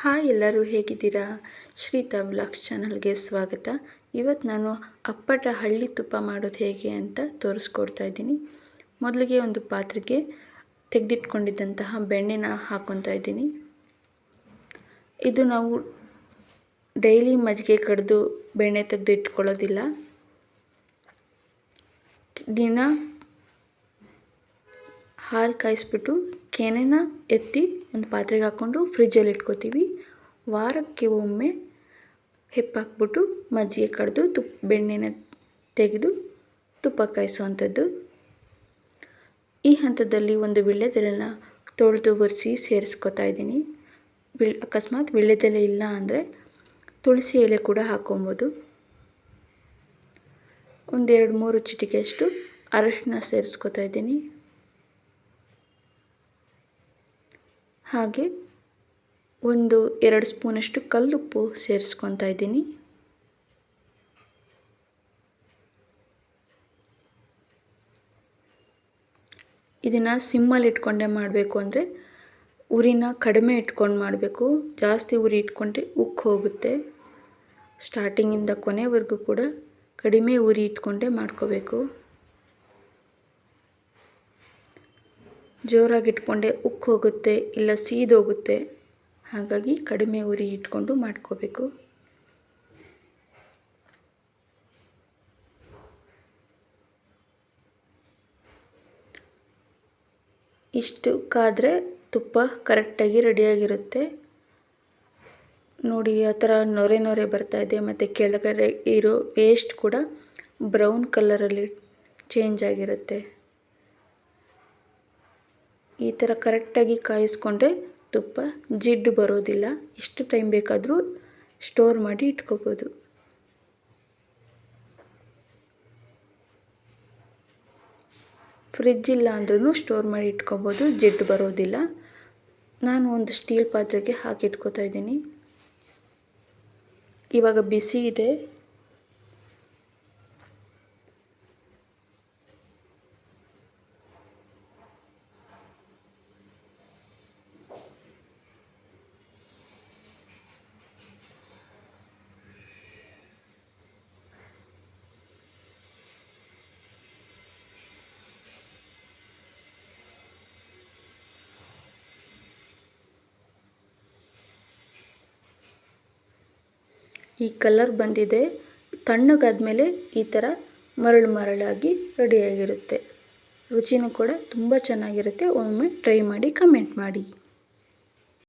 Hi ಎಲ್ಲರೂ ಹೇಗಿದ್ದೀರಾ? ಶ್ರೀತಾ blogs ಚಾನಲ್ಗೆ ಸ್ವಾಗತ. ಇವತ್ತು ನಾನು ಅಪ್ಪಟ ಹಳ್ಳಿ ತುಪ್ಪ ಮಾಡೋದು ಹೇಗೆ ಅಂತ ತೋರಿಸ್ಕೊಡ್ತಾ ಇದ್ದೀನಿ. ಮೊದಲಿಗೆ ಒಂದು ಪಾತ್ರೆಗೆ ತೆಗೆದಿಟ್ಕೊಂಡಿದ್ದಂತಹ ಬೆಣ್ಣೆನ ಹಾಕ್ಕೊತಾ ಇದ್ದೀನಿ. ಇದು ನಾವು ಡೈಲಿ ಮಜ್ಜಿಗೆ ಕಡಿದು ಬೆಣ್ಣೆ ತೆಗೆದಿಟ್ಕೊಳ್ಳೋದಿಲ್ಲ. ದಿನ ಹಾಲು ಕಾಯಿಸ್ಬಿಟ್ಟು ಕೆನೆನ ಎತ್ತಿ ಒಂದು ಪಾತ್ರೆಗೆ ಹಾಕ್ಕೊಂಡು ಫ್ರಿಜ್ಜಲ್ಲಿ ಇಟ್ಕೋತೀವಿ. ವಾರಕ್ಕೆ ಒಮ್ಮೆ ಹೆಪ್ಪಾಕ್ಬಿಟ್ಟು ಮಜ್ಜಿಗೆ ಕಡಿದು ತುಪ್ಪ ಬೆಣ್ಣೆನ ತೆಗೆದು ತುಪ್ಪ ಕಾಯಿಸುವಂಥದ್ದು. ಈ ಹಂತದಲ್ಲಿ ಒಂದು ವಿಳ್ಯದೆಲೆನ ತೊಳೆದು ಒರೆಸಿ ಸೇರಿಸ್ಕೊತಾ ಇದ್ದೀನಿ. ವಿಳ್, ಅಕಸ್ಮಾತ್ ವಿಳ್ಯದೆಲೆ ಇಲ್ಲ ಅಂದರೆ ತುಳಸಿ ಎಲೆ ಕೂಡ ಹಾಕ್ಕೊಬೋದು ಒಂದೆರಡು ಮೂರು ಚಿಟಿಕೆಯಷ್ಟು ಅರಶಿನ ಸೇರಿಸ್ಕೊತಾ ಇದ್ದೀನಿ. ಹಾಗೆ ಒಂದು ಎರಡು ಸ್ಪೂನಷ್ಟು ಕಲ್ಲುಪ್ಪು ಸೇರಿಸ್ಕೊತಾ ಇದ್ದೀನಿ. ಇದನ್ನು ಸಿಮ್ಮಲ್ಲಿ ಇಟ್ಕೊಂಡೆ ಮಾಡಬೇಕು ಅಂದರೆ ಉರಿನ ಕಡಿಮೆ ಇಟ್ಕೊಂಡು ಮಾಡಬೇಕು. ಜಾಸ್ತಿ ಉರಿ ಇಟ್ಕೊಂಡ್ರೆ ಉಕ್ಕು ಹೋಗುತ್ತೆ. ಸ್ಟಾರ್ಟಿಂಗಿಂದ ಕೊನೆವರೆಗೂ ಕೂಡ ಕಡಿಮೆ ಉರಿ ಇಟ್ಕೊಂಡೆ ಮಾಡ್ಕೋಬೇಕು. ಜೋರಾಗಿ ಇಟ್ಕೊಂಡೆ ಉಕ್ಕು ಹೋಗುತ್ತೆ ಇಲ್ಲ ಸೀದೋಗುತ್ತೆ. ಹಾಗಾಗಿ ಕಡಿಮೆ ಉರಿ ಇಟ್ಕೊಂಡು ಮಾಡ್ಕೋಬೇಕು. ಇಷ್ಟು ಕಾದರೆ ತುಪ್ಪ ಕರೆಕ್ಟಾಗಿ ರೆಡಿಯಾಗಿರುತ್ತೆ. ನೋಡಿ, ಆ ಥರ ನೊರೆ ನೊರೆ ಬರ್ತಾ ಇದೆ. ಮತ್ತು ಕೆಳಗಡೆ ಇರೋ ವೇಸ್ಟ್ ಕೂಡ ಬ್ರೌನ್ ಕಲರಲ್ಲಿ ಚೇಂಜ್ ಆಗಿರುತ್ತೆ. ಈ ಥರ ಕರೆಕ್ಟಾಗಿ ಕಾಯಿಸ್ಕೊಂಡ್ರೆ ತುಪ್ಪ ಜಿಡ್ಡು ಬರೋದಿಲ್ಲ. ಎಷ್ಟು ಟೈಮ್ ಬೇಕಾದರೂ ಸ್ಟೋರ್ ಮಾಡಿ ಇಟ್ಕೋಬೋದು. ಫ್ರಿಜ್ ಇಲ್ಲ ಅಂದ್ರೂ ಸ್ಟೋರ್ ಮಾಡಿ ಇಟ್ಕೋಬೋದು, ಜಿಡ್ಡು ಬರೋದಿಲ್ಲ. ನಾನು ಒಂದು ಸ್ಟೀಲ್ ಪಾತ್ರೆಗೆ ಹಾಕಿ ಇಟ್ಕೋತಾ ಇದ್ದೀನಿ. ಇವಾಗ ಬಿಸಿ ಇದೆ. ಈ ಕಲರ್ ಬಂದಿದೆ. ತಣ್ಣಗಾದಮೇಲೆ ಈ ಥರ ಮರಳು ಮರಳಾಗಿ ರೆಡಿಯಾಗಿರುತ್ತೆ ರುಚಿನೂ ಕೂಡ ತುಂಬ ಚೆನ್ನಾಗಿರುತ್ತೆ. ಒಮ್ಮೆ ಟ್ರೈ ಮಾಡಿ, ಕಮೆಂಟ್ ಮಾಡಿ.